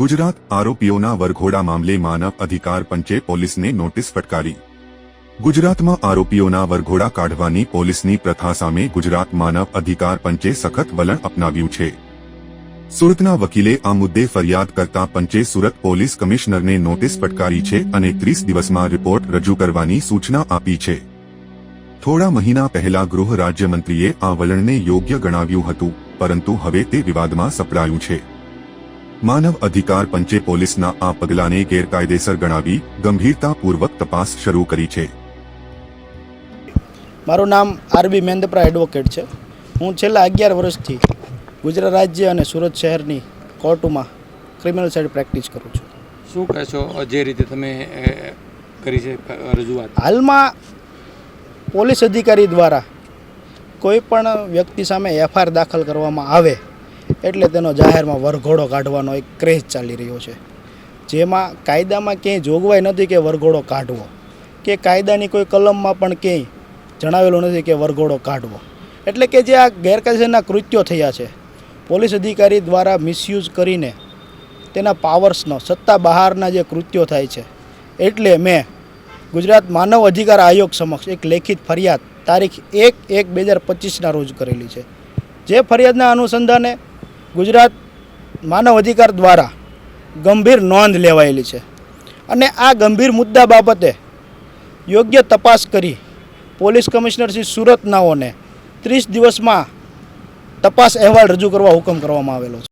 ગુજરાત આરોપીઓના વરઘોડા મામલે માનવ અધિકાર પંચે પોલીસને નોટિસ ફટકારી. ગુજરાતમાં આરોપીઓના વરઘોડા કાઢવાની પોલીસની પ્રથા સામે ગુજરાત માનવ અધિકાર પંચે સખત વલણ અપનાવ્યું છે. સુરતના વકીલે આ મુદ્દે ફરિયાદ કરતા પંચે સુરત પોલીસ કમિશનરને નોટિસ ફટકારી છે અને ત્રીસ દિવસમાં રિપોર્ટ રજૂ કરવાની સૂચના આપી છે. થોડા મહિના પહેલા ગૃહ રાજ્યમંત્રીએ આ વલણને યોગ્ય ગણાવ્યું હતું, પરંતુ હવે તે વિવાદમાં સપડાયું છે. માનવ અધિકાર પંચે પોલીસના આ પગલાને ગેરકાયદેસર ગણાવી ગંભીરતાપૂર્વક તપાસ શરૂ કરી છે. મારું નામ આરબી મેંદપરા એડવોકેટ છે. હું છેલ્લા અગિયાર વર્ષથી ગુજરાત રાજ્ય અને સુરત શહેરની કોર્ટમાં ક્રિમિનલ સાઇડ પ્રેક્ટિસ કરું છું. શું કહેશો જે રીતે તમે કરી છે રજૂઆત? હાલમાં પોલીસ અધિકારી દ્વારા કોઈ પણ વ્યક્તિ સામે એફઆઈઆર દાખલ કરવામાં આવે એટલે તેનો જાહેરમાં વરઘોડો કાઢવાનો એક ક્રેઝ ચાલી રહ્યો છે. જેમાં કાયદામાં ક્યાંય જોગવાઈ નથી કે વરઘોડો કાઢવો. કે કાયદાની કોઈ કલમમાં પણ ક્યાંય જણાવેલું નથી કે વરઘોડો કાઢવો. એટલે કે જે આ ગેરકાયદેસરના કૃત્યો થયા છે, પોલીસ અધિકારી દ્વારા મિસયુઝ કરીને તેના પાવર્સનો, સત્તા બહારના જે કૃત્યો થાય છે, એટલે મેં ગુજરાત માનવ અધિકાર આયોગ સમક્ષ એક લેખિત ફરિયાદ તારીખ એક એક બે હજાર પચીસના રોજ કરેલી છે. જે ફરિયાદના અનુસંધાને ગુજરાત માનવ અધિકાર દ્વારા ગંભીર નોંધ લેવાયેલી છે. અને આ ગંભીર મુદ્દા બાબતે યોગ્ય તપાસ કરી પોલીસ કમિશનર શ્રી સુરતનાઓને ત્રીસ દિવસમાં તપાસ અહેવાલ રજૂ કરવા હુકમ કરવામાં આવેલો છે.